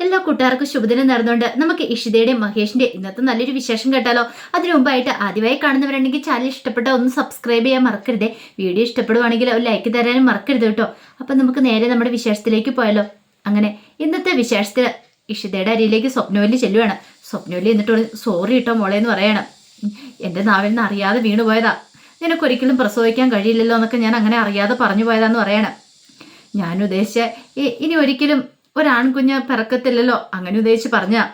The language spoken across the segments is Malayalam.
എല്ലാ കൂട്ടുകാർക്കും ശുഭദിനം നേർന്നുകൊണ്ട് നമുക്ക് ഇഷിതയുടെ മഹേഷിന്റെ ഇന്നത്തെ നല്ലൊരു വിശേഷം കേട്ടാലോ? അതിനു മുമ്പായിട്ട് ആദ്യമായി കാണുന്നവരുണ്ടെങ്കിൽ ചാനൽ ഇഷ്ടപ്പെട്ട ഒന്ന് സബ്സ്ക്രൈബ് ചെയ്യാൻ മറക്കരുതേ. വീഡിയോ ഇഷ്ടപ്പെടുവാണെങ്കിൽ ഒരു ലൈക്ക് തരാനും മറക്കരുത് കേട്ടോ. അപ്പം നമുക്ക് നേരെ നമ്മുടെ വിശേഷത്തിലേക്ക് പോയാലോ? അങ്ങനെ ഇന്നത്തെ വിശേഷത്തിൽ ഇഷിതയുടെ അരിയിലേക്ക് സ്വപ്നവല്ലി ചെല്ലുവാണ്. സ്വപ്നവല്ലി എന്നിട്ട് സോറി ഇട്ടോ മോളെ എന്ന് പറയണം. എന്റെ നാവിൽ നിന്ന് അറിയാതെ വീണു പോയതാ. നിനക്കൊരിക്കലും പ്രസവിക്കാൻ കഴിയില്ലല്ലോ എന്നൊക്കെ ഞാൻ അങ്ങനെ അറിയാതെ പറഞ്ഞു പോയതാന്ന് പറയണം. ഞാൻ ഉദ്ദേശിച്ച ഇനി ഒരിക്കലും ഒരാൺകുഞ്ഞ് പിറക്കത്തില്ലല്ലോ അങ്ങനെ ഉദ്ദേശിച്ച് പറഞ്ഞ.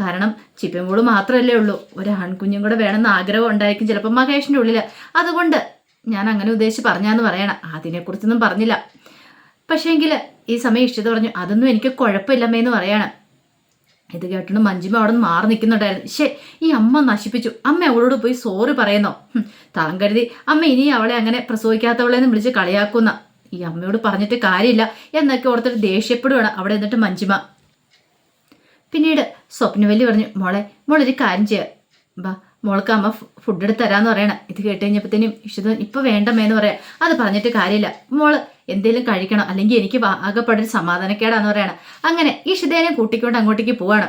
കാരണം ചിപ്പിമോൾ മാത്രമല്ലേ ഉള്ളൂ. ഒരാൺകുഞ്ഞും കൂടെ വേണമെന്ന് ആഗ്രഹം ഉണ്ടായിരിക്കും ചിലപ്പോൾ മഹേഷിന്റെ ഉള്ളിൽ അതുകൊണ്ട് ഞാൻ അങ്ങനെ ഉദ്ദേശിച്ച് പറഞ്ഞാന്ന് പറയണം. അതിനെക്കുറിച്ചൊന്നും പറഞ്ഞില്ല. പക്ഷേങ്കിൽ ഈ സമയം ഇഷ്ടത പറഞ്ഞു അതൊന്നും എനിക്ക് കുഴപ്പമില്ലമ്മേന്ന് പറയണം. ഇത് കേട്ടോണ്ട് മഞ്ജിമ അവിടെ നിന്ന് മാറി നിൽക്കുന്നുണ്ടായിരുന്നു ശേ ഈ അമ്മ നശിപ്പിച്ചു. അമ്മ അവളോട് പോയി സോറി പറയുന്നോ? താൻ കരുതി. അമ്മ ഇനി അവളെ അങ്ങനെ പ്രസവിക്കാത്തവളെ എന്ന് വിളിച്ച് കളിയാക്കുന്ന. ഈ അമ്മയോട് പറഞ്ഞിട്ട് കാര്യമില്ല. എന്നൊക്കെ ഓർത്തിട്ട് ദേഷ്യപ്പെടുവാണ് അവിടെ എന്നിട്ട് മഞ്ജിമ. പിന്നീട് സ്വപ്നവല്ലി പറഞ്ഞു മോളെ മോളൊരു കാര്യം ചെയ്യുക ബാ മോൾക്ക് അമ്മ ഫുഡ് എടുത്ത് തരാന്ന് പറയണം. ഇത് കേട്ട് കഴിഞ്ഞപ്പോഴത്തേനും ഇഷ്ടം വേണ്ടമേ വേണ്ടമ്മേന്ന് പറയാം. അത് പറഞ്ഞിട്ട് കാര്യമില്ല. മോൾ എന്തേലും കഴിക്കണം. അല്ലെങ്കിൽ എനിക്ക് ആകെപ്പാടൊരു സമാധാനക്കേടാന്ന് പറയണം. അങ്ങനെ ഇഷിതേനെ കൂട്ടിക്കൊണ്ട് അങ്ങോട്ടേക്ക് പോവാണ്.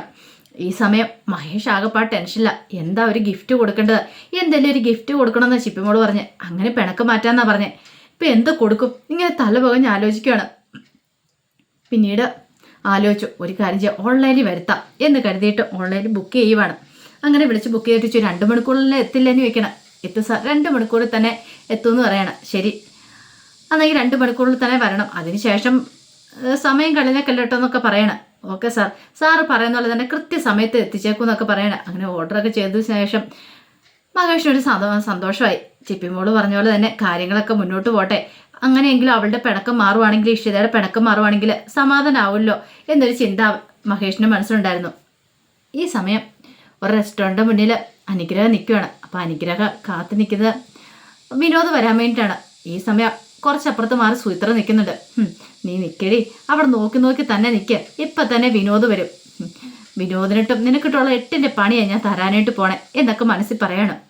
ഈ സമയം മഹേഷ് ആകെപ്പാട് ടെൻഷനില്ല എന്താ ഒരു ഗിഫ്റ്റ് കൊടുക്കേണ്ടത്? എന്തെങ്കിലും ഒരു ഗിഫ്റ്റ് കൊടുക്കണമെന്ന് ചിപ്പിമോൾ പറഞ്ഞ്. അങ്ങനെ പിണക്ക് മാറ്റാന്നാ പറഞ്ഞേ. ഇപ്പൊ എന്ത് കൊടുക്കും? ഇങ്ങനെ തല പകഞ്ഞ് ആലോചിക്കുകയാണ് പിന്നീട് ആലോചിച്ചു ഒരു കാര്യം ചെയ്യാം ഓൺലൈനിൽ വരുത്താം എന്ന് കരുതിയിട്ട് ഓൺലൈനിൽ ബുക്ക് ചെയ്യുവാണ്. അങ്ങനെ വിളിച്ച് ബുക്ക് ചെയ്തിട്ട് രണ്ട് മണിക്കൂറിൽ എത്തില്ലെന്ന് വെക്കണം എത്തും സാർ രണ്ട് മണിക്കൂറിൽ തന്നെ എത്തുമെന്ന് പറയണം. ശരി. അന്നെങ്കിൽ രണ്ട് മണിക്കൂറിൽ തന്നെ വരണം. അതിനുശേഷം സമയം കളഞ്ഞേക്കല്ലോ എന്നൊക്കെ പറയണം. Okay sir. സാറ് പറയുന്ന പോലെ തന്നെ കൃത്യസമയത്ത് എത്തിച്ചേക്കും എന്നൊക്കെ പറയണം. അങ്ങനെ ഓർഡറൊക്കെ ചെയ്തതിനു ശേഷം മഹേഷിനൊരു സന്തോ സന്തോഷമായി ചിപ്പിമോൾ പറഞ്ഞ പോലെ തന്നെ കാര്യങ്ങളൊക്കെ മുന്നോട്ട് പോട്ടെ. അങ്ങനെയെങ്കിലും അവളുടെ പിണക്കം മാറുവാണെങ്കിൽ ഇഷിതയുടെ പിണക്കം മാറുവാണെങ്കിൽ സമാധാനാവുമല്ലോ എന്നൊരു ചിന്ത മഹേഷിന്റെ മനസ്സിലുണ്ടായിരുന്നു. ഈ സമയം ഒരു റെസ്റ്റോറന്റ് മുന്നിൽ അനുഗ്രഹം നിൽക്കുകയാണ്. അപ്പോൾ അനുഗ്രഹ കാത്ത് നിൽക്കുന്നത് വിനോദ് വരാൻ വേണ്ടിയിട്ടാണ്. ഈ സമയം കുറച്ചപ്പുറത്ത് മാറി സുചിത്ര നിൽക്കുന്നുണ്ട്. നീ നിൽക്കടി. അവിടെ നോക്കി നോക്കി തന്നെ നിൽക്കുക ഇപ്പം തന്നെ വിനോദ് വരും. വിനോദിനിട്ടും നിനക്കിട്ടുള്ള എട്ടിന്റെ പണിയാണ് ഞാൻ തരാനായിട്ട് പോണേ എന്നൊക്കെ മനസ്സിൽ പറയണം.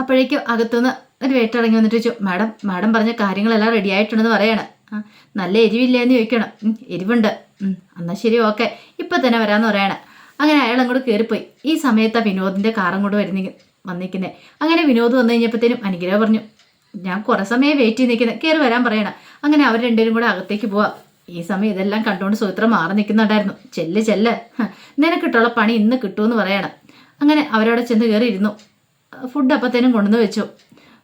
അപ്പോഴേക്കും അകത്തുനിന്ന് ഒരു വേട്ടിറങ്ങി വന്നിട്ട് ചോദിച്ചു മാഡം മാഡം പറഞ്ഞ കാര്യങ്ങളെല്ലാം റെഡി ആയിട്ടുണ്ടെന്ന് പറയണം. നല്ല നല്ല എരിവില്ലേന്ന് ചോദിക്കണം. "ഉം, എരിവുണ്ട്. എന്നാൽ ശരി ഓക്കെ. ഇപ്പം തന്നെ വരാമെന്ന് പറയണം. അങ്ങനെ അയാൾ അങ്ങോട്ട് കയറിപ്പോയി ഈ സമയത്താണ് വിനോദിന്റെ കാറും കൊണ്ട് വരുന്ന വന്നിരിക്കുന്നത് അങ്ങനെ വിനോദ് വന്നു കഴിഞ്ഞപ്പോഴത്തേനും അനുഗ്രഹ പറഞ്ഞു. ഞാൻ കുറേ സമയം വെയിറ്റ് ചെയ്ത് നിൽക്കുന്നത് കയറി വരാൻ പറയണം. അങ്ങനെ അവർ രണ്ടുപേരും കൂടെ അകത്തേക്ക് പോവാം. ഈ സമയം ഇതെല്ലാം കണ്ടുകൊണ്ട് സുമിത്ര മാറി നിൽക്കുന്നുണ്ടായിരുന്നു ചെല്ല് ചെല്ല്. നിനക്കിട്ടുള്ള പണി ഇന്ന് കിട്ടുമെന്ന് പറയണം. അങ്ങനെ അവരവിടെ ചെന്ന് കയറി ഇരുന്നു ഫുഡ് അപ്പത്തേനും കൊണ്ടുവന്ന് വെച്ചു.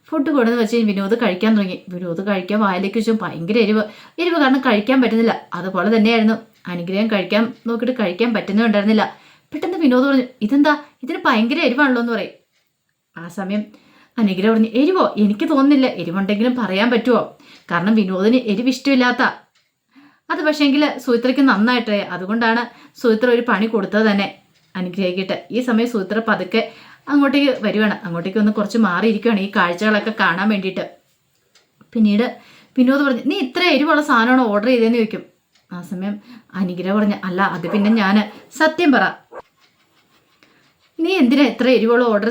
ഫുഡ് കൊണ്ടുവന്ന് വെച്ച് വിനോദ് കഴിക്കാൻ തുടങ്ങി. വിനോദ് കഴിക്കാൻ വായിലേക്ക് വെച്ചു. ഭയങ്കര എരിവ്. എരിവ് കാരണം കഴിക്കാൻ പറ്റുന്നില്ല. അതുപോലെ തന്നെയായിരുന്നു. അനുഗ്രഹം കഴിക്കാൻ നോക്കിയിട്ട് കഴിക്കാൻ പറ്റുന്നുണ്ടായിരുന്നില്ല പെട്ടെന്ന് വിനോദ് പറഞ്ഞു ഇതെന്താ? ഇതിന് ഭയങ്കര എരിവാണല്ലോ എന്ന് പറയും. ആ സമയം അനുഗ്രഹം പറഞ്ഞു എരിവോ? എനിക്ക് തോന്നുന്നില്ല. എരിവുണ്ടെങ്കിലും പറയാൻ പറ്റുമോ കാരണം വിനോദിന് എരിവ് ഇഷ്ടമില്ലാത്ത അത് പക്ഷേങ്കിൽ സൂത്രയ്ക്ക് നന്നായിട്ടേ അതുകൊണ്ടാണ് സൂത്ര ഒരു പണി കൊടുത്തത് തന്നെ. അനുഗ്രഹിക്കട്ടെ. ഈ സമയം സൂത്ര പതുക്കെ അങ്ങോട്ടേക്ക് വരുവാണ്. അങ്ങോട്ടേക്ക് ഒന്ന് കുറച്ച് മാറിയിരിക്കുകയാണ് ഈ കാഴ്ചകളൊക്കെ കാണാൻ വേണ്ടിയിട്ട്. പിന്നീട് വിനോദ് പറഞ്ഞു നീ ഇത്ര എരിവുള്ള സാധനമാണ് ഓർഡർ ചെയ്തതെന്ന് ചോദിക്കും. ആ സമയം അനുഗ്രഹം പറഞ്ഞു അല്ല അത് പിന്നെ ഞാൻ സത്യം പറ. നീ എന്തിനാ ഇത്ര എരിവുള്ള ഓർഡർ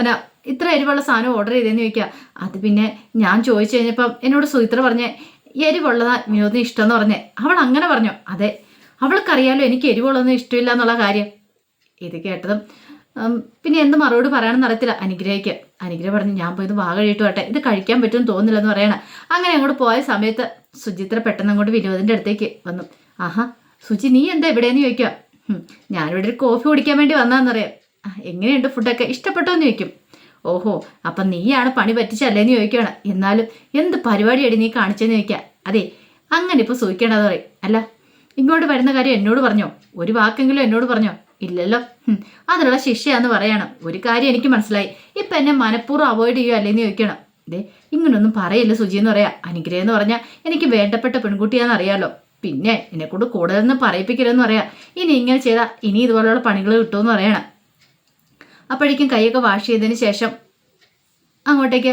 അല്ല ഇത്ര എരിവുള്ള സാധനം ഓർഡർ ചെയ്തതെന്ന് ചോദിക്കുക? അത് പിന്നെ ഞാൻ ചോദിച്ചു കഴിഞ്ഞപ്പം എന്നോട് സുചിത്ര പറഞ്ഞേ എരിവുള്ളതാ വിനോദിന് ഇഷ്ടമെന്ന് പറഞ്ഞേ. അവൾ അങ്ങനെ പറഞ്ഞു അതെ അവൾക്കറിയാലോ എനിക്ക് എരിവുള്ളതൊന്നും ഇഷ്ടമില്ല എന്നുള്ള കാര്യം. ഇത് കേട്ടതും പിന്നെ എന്ത് മറുപടി പറയാനെന്ന് അറിയത്തില്ല. അനുഗ്രഹിക്ക്. അനുഗ്രഹം പറഞ്ഞു ഞാൻ പോയത് വാ കഴിയിട്ട് വട്ടെ ഇത് കഴിക്കാൻ പറ്റുമെന്ന് തോന്നുന്നില്ലെന്ന് പറയണം. അങ്ങനെ അങ്ങോട്ട് പോയ സമയത്ത് സുജിത്ര പെട്ടെന്ന് അങ്ങോട്ട് വിനോദിന്റെ അടുത്തേക്ക് വന്നു. ആഹാ സുജി നീ എന്താ എവിടെയെന്ന് ചോദിക്കുക "ഹും, ഞാനിവിടെ ഒരു കോഫി കുടിക്കാൻ വേണ്ടി വന്നതെന്നറിയാം. "ആ, എങ്ങനെയുണ്ട് ഫുഡൊക്കെ ഇഷ്ടപ്പെട്ടോ എന്ന് ചോദിക്കും. ഓഹോ അപ്പം നീയാണ് പണി പറ്റിച്ചല്ലേന്ന് ചോദിക്കുകയാണ് എന്നാലും എന്ത് പരിപാടിയാണ് നീ കാണിച്ചെന്ന് ചോദിക്കുക അതെ അങ്ങനെ ഇപ്പോൾ സൂഹിക്കേണ്ടത് പറയും. അല്ല ഇങ്ങോട്ട് വരുന്ന കാര്യം എന്നോട് പറഞ്ഞോ? ഒരു വാക്കെങ്കിലും എന്നോട് പറഞ്ഞോ? ഇല്ലല്ലോ. അതിനുള്ള ശിക്ഷയാന്ന് പറയണം. ഒരു കാര്യം എനിക്ക് മനസ്സിലായി. ഇപ്പം എന്നെ മനഃപൂർവം അവോയ്ഡ് ചെയ്യുക അല്ലേന്ന് ചോദിക്കണം. ദേ ഇങ്ങനൊന്നും പറയില്ല സുജി എന്ന് പറയാ. അനുഗ്രഹം എന്ന് പറഞ്ഞാൽ എനിക്ക് വേണ്ടപ്പെട്ട പെൺകുട്ടിയാണെന്ന് അറിയാലോ. പിന്നെ എന്നെക്കൊണ്ട് കൂടുതലൊന്നും പറയിപ്പിക്കരുതെന്ന് പറയാം. ഇനി ഇങ്ങനെ ചെയ്താൽ ഇനി ഇതുപോലുള്ള പണികൾ കിട്ടുമെന്ന് പറയണം. അപ്പോഴേക്കും കൈയൊക്കെ വാഷ് ചെയ്തതിന് ശേഷം അങ്ങോട്ടേക്ക്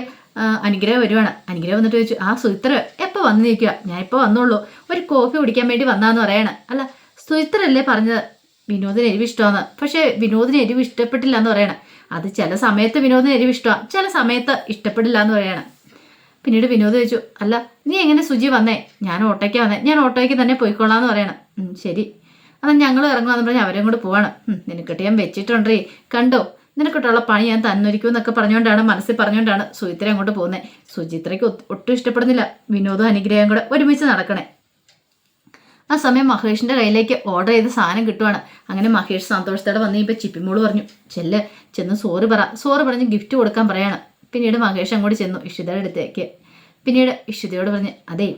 അനുഗ്രഹം വരുവാണ്. അനുഗ്രഹം വന്നിട്ട് ചോദിച്ചു ആ സുഹിത്ര എപ്പോൾ വന്നു നിൽക്കുക ഞാൻ ഇപ്പോൾ വന്നുള്ളൂ ഒരു കോഫി കുടിക്കാൻ വേണ്ടി വന്നാന്ന് പറയണം. അല്ല സുഹിത്രല്ലേ പറഞ്ഞത്? വിനോദിന് എരിവ് ഇഷ്ടമാണ് പക്ഷേ വിനോദിന് എരിവ് ഇഷ്ടപ്പെട്ടില്ല എന്ന് പറയണം. അത് ചില സമയത്ത് വിനോദിന് എരിവ് ഇഷ്ടമാണ് ചില സമയത്ത് ഇഷ്ടപ്പെടില്ല എന്ന് പറയണം. പിന്നീട് വിനോദ് ചോദിച്ചു അല്ല നീ എങ്ങനെ സുജി വന്നേ? ഞാൻ ഓട്ടോയ്ക്ക് വന്നേ. ഞാൻ ഓട്ടോയ്ക്ക് തന്നെ പോയിക്കോളാന്ന് പറയണം. "ഉം, ശരി. എന്നാൽ ഞങ്ങൾ ഇറങ്ങുമെന്ന് പറഞ്ഞ് അവരും കൂടെ പോവാണ്. "ഉം, നിനക്കിട്ട് ഞാൻ വെച്ചിട്ടുണ്ടേ കണ്ടോ? നിനക്കിട്ടുള്ള പണി ഞാൻ തന്നൊരിക്കും എന്നൊക്കെ പറഞ്ഞുകൊണ്ടാണ് മനസ്സിൽ പറഞ്ഞുകൊണ്ടാണ് സുചിത്ര അങ്ങോട്ട് പോകുന്നത് സുചിത്രയ്ക്ക് ഒട്ടും ഇഷ്ടപ്പെടുന്നില്ല. വിനോദവും അനുഗ്രഹം കൂടെ ഒരുമിച്ച് നടക്കണേ. ആ സമയം മഹേഷിന്റെ കയ്യിലേക്ക് ഓർഡർ ചെയ്ത സാധനം കിട്ടുവാണ്. അങ്ങനെ മഹേഷ് സന്തോഷത്തോടെ വന്ന് ഇപ്പൊ ചിപ്പിമോൾ പറഞ്ഞു ചെല്ല് ചെന്ന് സോറി പറ. സോറി പറഞ്ഞ് ഗിഫ്റ്റ് കൊടുക്കാൻ പറയാണ്. പിന്നീട് മഹേഷ് അങ്ങോട്ട് ചെന്നു ഇഷിതയുടെ അടുത്തേക്ക്. പിന്നീട് ഇഷിതയോട് പറഞ്ഞ് അതെ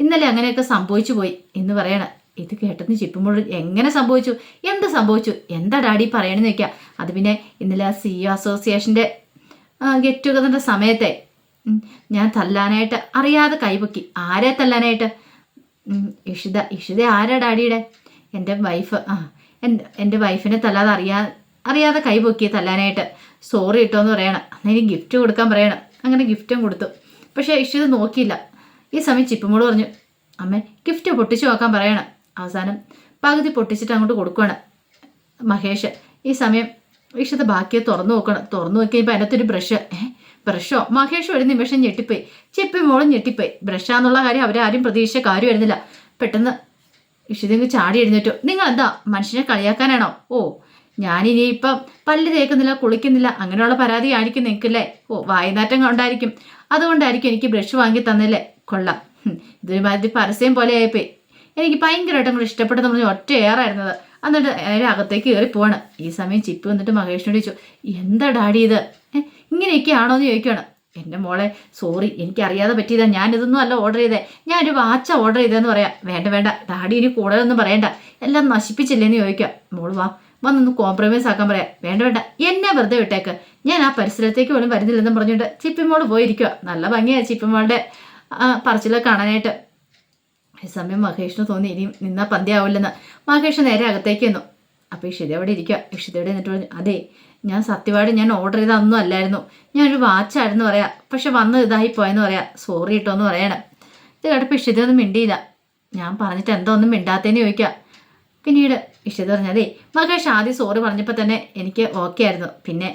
ഇന്നലെ അങ്ങനെയൊക്കെ സംഭവിച്ചു പോയി എന്ന് പറയണ. ഇത് കേട്ടെന്ന് ചിപ്പിമോൾ എങ്ങനെ സംഭവിച്ചു? എന്ത് സംഭവിച്ചു? എന്താ ഡാഡി പറയണെന്ന് വെക്കുക അത് പിന്നെ ഇന്നലെ സി അസോസിയേഷന്റെ ഗെറ്റ് ടുഗതറിന്റെ സമയത്തെ ഞാൻ തല്ലാനായിട്ട് അറിയാതെ കൈപൊക്കി ആരെ തല്ലാനായിട്ട്? ഇഷിത ഇഷിത ആരാ ഡാഡിയുടെ എന്റെ വൈഫ് ആ എന്റെ എന്റെ വൈഫിനെ തല്ലാതെ അറിയാ അറിയാതെ കൈ പൊക്കി തല്ലാനായിട്ട്. സോറി ഇട്ടോ എന്ന് പറയണം എനിക്ക് ഗിഫ്റ്റ് കൊടുക്കാൻ പറയണം. അങ്ങനെ ഗിഫ്റ്റും കൊടുത്തു. പക്ഷേ ഇഷിത നോക്കിയില്ല. ഈ സമയം ചിപ്പുമോട് പറഞ്ഞു അമ്മ ഗിഫ്റ്റ് പൊട്ടിച്ച് നോക്കാൻ പറയണം. അവസാനം പകുതി പൊട്ടിച്ചിട്ട് അങ്ങോട്ട് കൊടുക്കുകയാണ് മഹേഷ്. ഈ സമയം ഇഷിത ബാക്കിയെ തുറന്നു നോക്കണം. തുറന്നു നോക്കിയപ്പോൾ അതിനകത്തൊരു ബ്രഷ് ഏഹ് ബ്രഷോ മഹേഷ് ഒരു നിമിഷം ഞെട്ടിപ്പോയി. ചെപ്പി മോളും ഞെട്ടിപ്പോയി. ബ്രഷാന്നുള്ള കാര്യം അവരാരും പ്രതീക്ഷിച്ച കാര്യമായിരുന്നില്ല. പെട്ടെന്ന് ഇഷിതങ്ങ് ചാടി എഴുന്നേറ്റു. നിങ്ങൾ എന്താ മനുഷ്യനെ കളിയാക്കാനാണോ? ഓ ഞാനിനി ഇപ്പം പല്ല് തേക്കുന്നില്ല കുളിക്കുന്നില്ല അങ്ങനെയുള്ള പരാതി ആയിരിക്കും നിൽക്കില്ലേ ഓ വായനാറ്റം ഉണ്ടായിരിക്കും അതുകൊണ്ടായിരിക്കും എനിക്ക് ബ്രഷ് വാങ്ങി തന്നില്ലേ? കൊള്ളാം. ഹും, ഇതൊരു മാതിരി പരസ്യം പോലെ ആയിപ്പോയി. എനിക്ക് ഭയങ്കരമായിട്ട് അങ്ങോട്ട് ഇഷ്ടപ്പെട്ടെന്ന് പറഞ്ഞ് ഒറ്റ ഏറായിരുന്നത്. എന്നിട്ട് അതിന്റെ അകത്തേക്ക് കയറി പോവാണ് ഈ സമയം ചിപ്പ് വന്നിട്ട് മഹേഷിനോട് ചോദിച്ചു എന്താ ഡാഡി ഇത്? ഇങ്ങനെയൊക്കെയാണോ എന്ന് ചോദിക്കുകയാണ്. എന്റെ മോളെ സോറി എനിക്കറിയാതെ പറ്റിയതാ. ഞാനിതൊന്നും അല്ല ഓർഡർ ചെയ്തേ. ഞാനൊരു വാച്ച ഓർഡർ ചെയ്തതെന്ന് പറയാം. വേണ്ട വേണ്ട. ഡാഡി ഇനി കൂടുതലൊന്നും പറയണ്ട. എല്ലാം നശിപ്പിച്ചില്ലേന്ന് ചോദിക്കാം മോൾ വാ വന്നൊന്ന് കോംപ്രമൈസ് ആക്കാൻ പറയാം. വേണ്ട വേണ്ട. എന്നെ വെറുതെ വിട്ടേക്ക്. ഞാൻ ആ പരിസരത്തേക്ക് പോലും വരുന്നില്ലെന്നും പറഞ്ഞിട്ട് ചിപ്പിമോൾ പോയിരിക്കുക നല്ല ഭംഗിയാണ് ചിപ്പിമോളുടെ പറച്ചിലൊക്കെ കാണാനായിട്ട്. ഈ സമയം മഹേഷിന് തോന്നി ഇനി നിന്നാ പന്തിയാവില്ലെന്ന്. മഹേഷ് നേരെ അകത്തേക്ക് വന്നു അപ്പോൾ ഇഷിത അവിടെ ഇരിക്കുക ഇഷിതയുടെ എന്നിട്ട് പറഞ്ഞു അതെ ഞാൻ സത്യമായിട്ട് ഞാൻ ഓർഡർ ചെയ്ത ഒന്നും അല്ലായിരുന്നു. ഞാനൊരു വാച്ചായിരുന്നു പറയാം. പക്ഷെ വന്ന് ഇതായി പോയെന്ന് പറയാം. സോറി കേട്ടോ എന്ന് പറയണം. ഇത് കേട്ടപ്പോൾ ഇഷിത ഒന്നും മിണ്ടിയില്ല. ഞാൻ പറഞ്ഞിട്ട് എന്തോ ഒന്നും മിണ്ടാത്തേന്ന് ചോദിക്കുക പിന്നീട് ഇഷിത പറഞ്ഞു അതെ മഹേഷ് ആദ്യം സോറി പറഞ്ഞപ്പോൾ തന്നെ എനിക്ക് ഓക്കെ ആയിരുന്നു. പിന്നെ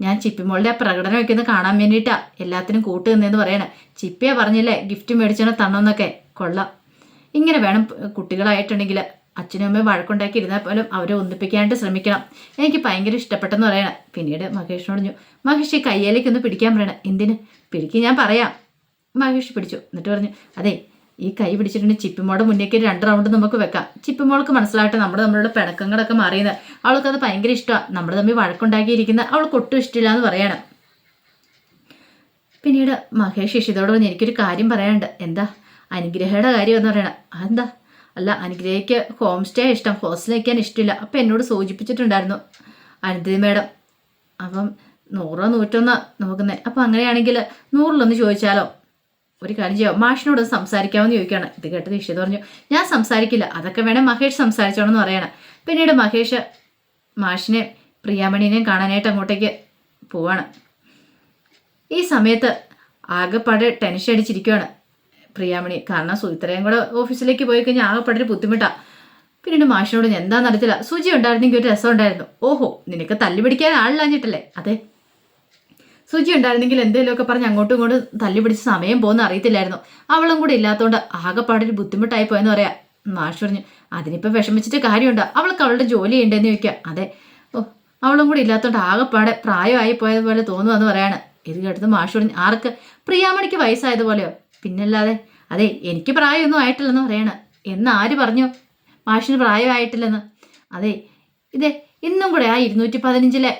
ഞാൻ ചിപ്പിമോളുടെ ആ പ്രകടനമൊക്കെ ഒന്ന് കാണാൻ വേണ്ടിയിട്ടാണ് എല്ലാത്തിനും കൂട്ട് നിന്നെന്ന് പറയണേ. ചിപ്പിയെ പറഞ്ഞില്ലേ ഗിഫ്റ്റ് മേടിച്ചാണ് തന്നോന്നൊക്കെ. കൊള്ളാം. ഇങ്ങനെ വേണം കുട്ടികളായിട്ടുണ്ടെങ്കിൽ അച്ഛനും അമ്മയും വഴക്കുണ്ടാക്കി ഇരുന്നാൽ പോലും അവരെ ഒന്നിപ്പിക്കാനായിട്ട് ശ്രമിക്കണം. എനിക്ക് ഭയങ്കര ഇഷ്ടപ്പെട്ടെന്ന് പറയണം. പിന്നീട് മഹേഷിനോട് പറഞ്ഞു മഹേഷ് ഈ കയ്യിലേക്ക് ഒന്ന് പിടിക്കാൻ പറയണം. എന്തിന്? പിടിക്ക് ഞാൻ പറയാം. മഹേഷ് പിടിച്ചു. എന്നിട്ട് പറഞ്ഞു അതെ ഈ കൈ പിടിച്ചിട്ടുണ്ട് ചിപ്പിമോടെ മുന്നേക്ക് രണ്ട് റൗണ്ട് നമുക്ക് വെക്കാം. ചിപ്പിമോൾക്ക് മനസ്സിലായിട്ട് നമ്മുടെ നമ്മളുടെ പിണക്കങ്ങളൊക്കെ മാറിയത്. അത് ഭയങ്കര ഇഷ്ടമാണ് നമ്മൾ തമ്മിൽ വഴക്കുണ്ടാക്കിയിരിക്കുന്ന അവൾക്ക് ഒട്ടും ഇഷ്ടമില്ല എന്ന് പറയണം. പിന്നീട് മഹേഷ് ഇഷിതോട് പറഞ്ഞ് എനിക്കൊരു കാര്യം പറയാനുണ്ട്. എന്താ? അനുഗ്രഹയുടെ കാര്യം എന്ന് പറയണം. അതെന്താ? അല്ല അനുഗ്രഹയ്ക്ക് ഹോം സ്റ്റേ ഇഷ്ടം. ഹോസ്റ്റൽ വയ്ക്കാൻ ഇഷ്ടമില്ല. അപ്പം എന്നോട് സൂചിപ്പിച്ചിട്ടുണ്ടായിരുന്നു അനന്തി മേഡം അപ്പം നൂറോ നൂറ്റൊന്നോ നോക്കുന്നത് അപ്പം അങ്ങനെയാണെങ്കിൽ നൂറിലൊന്ന് ചോദിച്ചാലോ? ഒരു കാര്യം ചെയ്യാം? മാഷിനോട് സംസാരിക്കാമെന്ന് ചോദിക്കുകയാണ്. ഇത് കേട്ടത് ഇഷ്ടം പറഞ്ഞു. ഞാൻ സംസാരിക്കില്ല. അതൊക്കെ വേണേൽ മഹേഷ് സംസാരിച്ചോണെന്ന് പറയണം. പിന്നീട് മഹേഷ് മാഷിനെ പ്രിയാമണിനെയും കാണാനായിട്ട് അങ്ങോട്ടേക്ക് പോവാണ്. ഈ സമയത്ത് ആകെപ്പാടെ ടെൻഷൻ അടിച്ചിരിക്കുകയാണ് പ്രിയാമണി. കാരണം സുചിത്രയും കൂടെ ഓഫീസിലേക്ക് പോയി കഴിഞ്ഞാൽ ആകെപ്പാടെ ഒരു ബുദ്ധിമുട്ടാണ് പിന്നീട് മാഷിനോട് ഞാൻ എന്താണെന്ന് അറിയത്തില്ല. സുചി ഉണ്ടായിരുന്നെങ്കിൽ ഒരു രസം ഉണ്ടായിരുന്നു ഓഹോ നിനക്ക് തല്ലി പിടിക്കാൻ ആളില്ലാഞ്ഞിട്ടല്ലേ അതെ. സുചി ഉണ്ടായിരുന്നെങ്കിൽ എന്തെങ്കിലുമൊക്കെ പറഞ്ഞ് അങ്ങോട്ടും ഇങ്ങോട്ടും തല്ലി പിടിച്ച് സമയം പോകുന്ന അറിയത്തില്ലായിരുന്നു. അവളും കൂടെ ഇല്ലാത്തതുകൊണ്ട് ആകെപ്പാടൊരു ബുദ്ധിമുട്ടായി പോയെന്ന് പറയാ. മാഷ് പറഞ്ഞു അതിനിപ്പോൾ വിഷമിച്ചിട്ട് കാര്യമുണ്ട്. അവൾക്ക് അവളുടെ ജോലി ഉണ്ടെന്ന് ചോദിക്കുക അതെ. ഓ അവളും കൂടി ഇല്ലാത്തതുകൊണ്ട് ആകെപ്പാടെ പ്രായമായി പോയതുപോലെ തോന്നുമെന്ന് പറയാണ്. ഇത് കേട്ടത് മാഷ് പറഞ്ഞു ആർക്ക്? പ്രിയാമണിക്ക് വയസ്സായതുപോലെയോ പിന്നല്ലാതെ അതെ എനിക്ക് പ്രായമൊന്നും ആയിട്ടില്ലെന്ന് പറയണ. എന്ന് ആര് പറഞ്ഞു? മാഷിന് പ്രായമായിട്ടില്ലെന്ന് അതെ ഇതെ ഇന്നും കൂടെ ആ ഇരുന്നൂറ്റി പതിനഞ്ചിലെ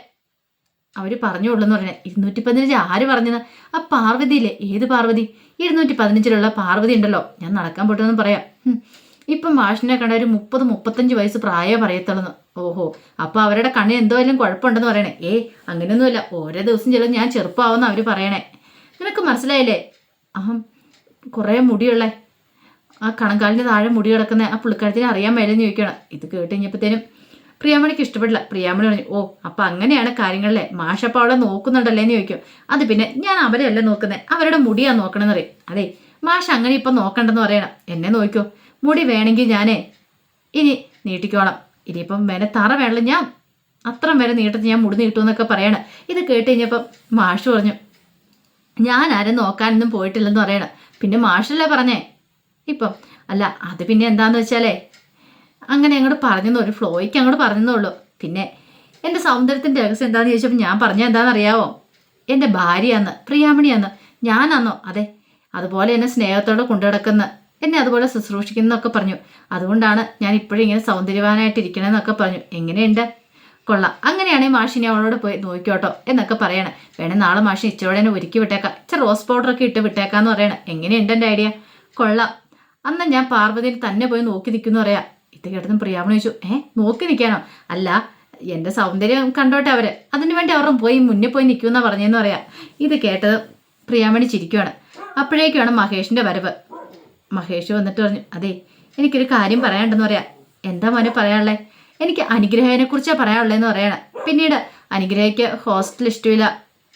അവർ പറഞ്ഞുള്ളൂ എന്ന് പറഞ്ഞാൽ ഇരുന്നൂറ്റി പതിനഞ്ച് ആര് പറഞ്ഞത് ആ പാർവതിയില്ലേ? ഏത് പാർവതി? ഇരുന്നൂറ്റി പതിനഞ്ചിലുള്ള പാർവതി ഉണ്ടല്ലോ. ഞാൻ നടക്കാൻ പോട്ടെന്ന് പറയാം. ഇപ്പം മാഷിനെ കണ്ട ഒരു മുപ്പത് മുപ്പത്തഞ്ച് വയസ്സ് പ്രായമേ പറയത്തുള്ളൂ ഓഹോ അപ്പോൾ അവരുടെ കണ്ണിന് എന്തോലും കുഴപ്പമുണ്ടെന്ന് പറയണേ. ഏ അങ്ങനെയൊന്നുമില്ല. ഓരോ ദിവസം ചില ഞാൻ ചെറുപ്പമാവുന്ന അവർ പറയണേ. നിനക്ക് മനസ്സിലായില്ലേ? അഹം കുറേ മുടിയുള്ള. ആ കണങ്കാലിന് താഴെ മുടി കിടക്കുന്ന ആ പുള്ളിക്കാരത്തിന് അറിയാൻ മേലെന്ന് ചോദിക്കണം ഇത് കേട്ട് കഴിഞ്ഞപ്പോഴത്തേനും പ്രിയാമണിക്ക് ഇഷ്ടപ്പെടില്ല പ്രിയാമണി പറഞ്ഞു ഓ അപ്പം അങ്ങനെയാണ് കാര്യങ്ങളിലെ മാഷപ്പം അവളെ നോക്കുന്നുണ്ടല്ലേ? എന്ന് ചോദിക്കും. അത് പിന്നെ ഞാൻ അവരെയല്ല നോക്കുന്നത് അവരുടെ മുടിയാണ് നോക്കണമെന്ന് പറയും. അതെ മാഷ് അങ്ങനെ ഇപ്പം നോക്കണ്ടെന്ന് പറയണം. എന്നെ നോക്കിയോ മുടി വേണമെങ്കിൽ ഞാനേ ഇനി നീട്ടിക്കോളാം. ഇനിയിപ്പം വേറെ തറ വേണമല്ലോ ഞാൻ അത്രയും വരെ നീട്ടത്തിൽ ഞാൻ മുടി നീട്ടുമെന്നൊക്കെ പറയണം. ഇത് കേട്ട് കഴിഞ്ഞപ്പം മാഷ് പറഞ്ഞു ഞാൻ ആരും നോക്കാനൊന്നും പോയിട്ടില്ലെന്ന് പറയണം. പിന്നെ മാഷല്ലേ പറഞ്ഞേ? ഇപ്പം. അല്ല അത് പിന്നെ എന്താന്ന് വെച്ചാലേ അങ്ങനെ അങ്ങോട്ട് പറഞ്ഞെന്ന് ഒരു ഫ്ലോയ്ക്ക് അങ്ങോട്ട് പറഞ്ഞെന്നുള്ളൂ പിന്നെ എന്റെ സൗന്ദര്യത്തിന്റെ രഹസ്യം എന്താണെന്ന് ചോദിച്ചപ്പോൾ ഞാൻ പറഞ്ഞ എന്താണെന്ന് അറിയാവോ എന്റെ ഭാര്യയാന്ന് പ്രിയാമണിയാന്ന് ഞാനാന്നോ? അതെ അതുപോലെ എന്നെ സ്നേഹത്തോടെ കൊണ്ടുനടക്കുന്ന എന്നെ അതുപോലെ ശുശ്രൂഷിക്കുന്നൊക്കെ പറഞ്ഞു. അതുകൊണ്ടാണ് ഞാൻ ഇപ്പോഴും ഇങ്ങനെ സൗന്ദര്യവാനായിട്ടിരിക്കണമെന്നൊക്കെ പറഞ്ഞു. എങ്ങനെയുണ്ട്? കൊള്ളാം. അങ്ങനെയാണെങ്കിൽ മാഷിനെ അവളോട് പോയി നോക്കിയോട്ടോ എന്നൊക്കെ പറയണം. വേണേ നാളെ മാഷിന് ഇച്ചോടെ തന്നെ ഒരുക്കി വിട്ടേക്കാം. ഇച്ചിരി റോസ് പൗഡറൊക്കെ ഇട്ട് വിട്ടേക്കാന്ന് പറയണം. എങ്ങനെയുണ്ട് എന്റെ ഐഡിയ? കൊള്ളാം. അന്ന് ഞാൻ പാർവതിയിൽ തന്നെ പോയി നോക്കി നിൽക്കുന്നു പറയാ. ഇത് കേട്ടതും പ്രിയാമണി ചോദിച്ചു ഏ നോക്കി നിൽക്കാനോ? അല്ല എന്റെ സൗന്ദര്യം കണ്ടോട്ടെ അവർ. അതിനു വേണ്ടി അവർ പോയി മുന്നേ പോയി നിൽക്കുമെന്നാ പറഞ്ഞതെന്ന് പറയാം. ഇത് കേട്ടത് പ്രിയാമണി ചിരിക്കുവാണ്. അപ്പോഴേക്കാണ് മഹേഷിന്റെ വരവ്. മഹേഷ് വന്നിട്ട് പറഞ്ഞു അതെ എനിക്കൊരു കാര്യം പറയാനുണ്ടെന്ന് പറയാം. എന്താ മോനെ പറയാനുള്ളേ? എനിക്ക് അനുഗ്രഹനെ കുറിച്ചാണ് പറയാനുള്ളതെന്ന് പറയണം. പിന്നീട് അനുഗ്രഹയ്ക്ക് ഹോസ്റ്റൽ ഇഷ്ടമില്ല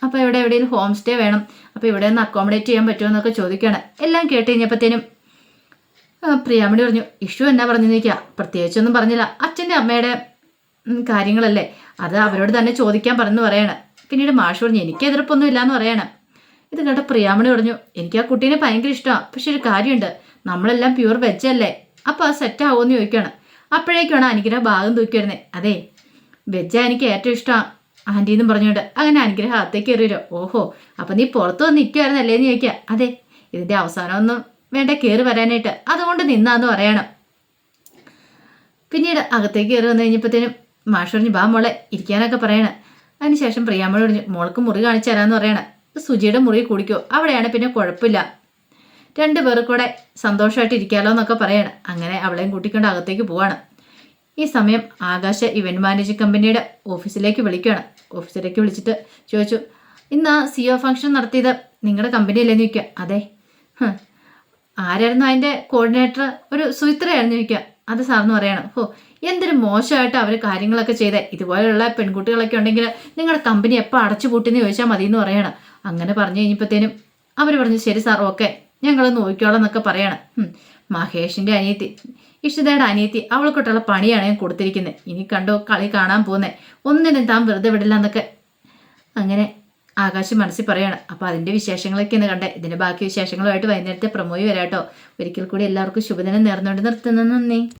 അപ്പോൾ ഇവിടെ എവിടെയെങ്കിലും ഹോം സ്റ്റേ വേണം. അപ്പോൾ ഇവിടെ ഒന്ന് അക്കോമഡേറ്റ് ചെയ്യാൻ പറ്റുമോ എന്നൊക്കെ ചോദിക്കുകയാണ് എല്ലാം കേട്ട് കഴിഞ്ഞപ്പോഴത്തേനും പ്രിയാമണി പറഞ്ഞു ഇഷ്യൂ എന്നാ പറഞ്ഞു നിൽക്കുക പ്രത്യേകിച്ചൊന്നും പറഞ്ഞില്ല. അച്ഛന്റെ അമ്മയുടെ കാര്യങ്ങളല്ലേ? അത് അവരോട് തന്നെ ചോദിക്കാൻ പറഞ്ഞു പറയണം. പിന്നീട് മാഷ് പറഞ്ഞു എനിക്ക് എതിർപ്പൊന്നും ഇല്ലാന്ന് പറയണം. ഇത് കേട്ട പ്രിയാമണി പറഞ്ഞു എനിക്ക് ആ കുട്ടീനെ ഭയങ്കര ഇഷ്ടമാണ് പക്ഷെ ഒരു കാര്യമുണ്ട്. നമ്മളെല്ലാം പ്യൂർ വെജ് അല്ലേ? അപ്പോൾ അത് സെറ്റ് ആവുമെന്ന് ചോദിക്കുകയാണ് അപ്പോഴേക്കാണ് അനുഗ്രഹ ഭാഗം തൂക്കി വരുന്നത് അതെ വെജ എനിക്ക് ഏറ്റവും ഇഷ്ടമാണ് ആന്റി എന്നും പറഞ്ഞുകൊണ്ട് അങ്ങനെ അനുഗ്രഹം അകത്തേക്ക് കയറിയോ ഓഹോ അപ്പം നീ പുറത്ത് വന്ന് നിൽക്കുമായിരുന്നല്ലേ എന്ന് ചോദിക്കുക. അതെ ഇതിന്റെ അവസാനമൊന്നും വേണ്ട കയറി വരാനായിട്ട്. അതുകൊണ്ട് നിന്നാന്ന് പറയണം. പിന്നീട് അകത്തേക്ക് കയറി വന്നു കഴിഞ്ഞപ്പോഴത്തേനും മാഷ് പറഞ്ഞു ബാ മോളെ ഇരിക്കാനൊക്കെ പറയണം. അതിനുശേഷം പ്രിയാമ്മ പറഞ്ഞു മോൾക്ക് മുറി കാണിച്ചു തരാമെന്ന് പറയണം. സുജിയുടെ മുറി കുടിക്കോ. അവിടെയാണ് പിന്നെ കുഴപ്പമില്ല. രണ്ടു പേർ കൂടെ സന്തോഷമായിട്ട് ഇരിക്കാലോ എന്നൊക്കെ പറയണം. അങ്ങനെ അവളെയും കൂട്ടിക്കൊണ്ട് അകത്തേക്ക് പോവാണ്. ഈ സമയം ആകാശ ഇവന്റ് മാനേജിംഗ് കമ്പനിയുടെ ഓഫീസിലേക്ക് വിളിക്കുകയാണ്. ഓഫീസിലേക്ക് വിളിച്ചിട്ട് ചോദിച്ചു ഇന്ന് സി ഒ ഫംഗ്ഷൻ നടത്തിയത് നിങ്ങളുടെ കമ്പനിയല്ലേന്ന് ചോദിക്കുക. അതെ. ആരായിരുന്നു അതിന്റെ കോർഡിനേറ്റർ? ഒരു സുയിത്രയായിരുന്നു ചോദിക്കുക. അത് സാറിന് പറയണം. ഓ എന്തൊരു മോശമായിട്ട് അവർ കാര്യങ്ങളൊക്കെ ചെയ്ത. ഇതുപോലെയുള്ള പെൺകുട്ടികളൊക്കെ ഉണ്ടെങ്കിൽ നിങ്ങളുടെ കമ്പനി എപ്പോൾ അടച്ചു പൂട്ടിന്ന് ചോദിച്ചാൽ മതി എന്ന് പറയണം. അങ്ങനെ പറഞ്ഞു കഴിഞ്ഞപ്പോഴത്തേനും അവർ പറഞ്ഞു ശരി സാർ ഓക്കെ. ഞങ്ങൾ നോക്കിക്കോളാം എന്നൊക്കെ പറയണം മഹേഷിന്റെ അനിയത്തി. ഇഷിതയുടെ അനിയത്തി അവൾക്കൊട്ടുള്ള പണിയാണ് ഞാൻ കൊടുത്തിരിക്കുന്നത് ഇനി കണ്ടോ കളി കാണാൻ പോകുന്നേ ഒന്നിനും താൻ വെറുതെ വിടില്ല എന്നൊക്കെ അങ്ങനെ ആകാശം മനസ്സിൽ പറയാണ്. അപ്പോൾ അതിന്റെ വിശേഷങ്ങളൊക്കെ ഒന്ന് കണ്ടേ. ഇതിന്റെ ബാക്കി വിശേഷങ്ങളുമായിട്ട് വൈകുന്നേരത്തെ പ്രമോയി വരാട്ടോ. ഒരിക്കൽ കൂടി എല്ലാവർക്കും ശുഭദിനം നേർന്നുകൊണ്ട് നിർത്തുന്നു. നന്ദി.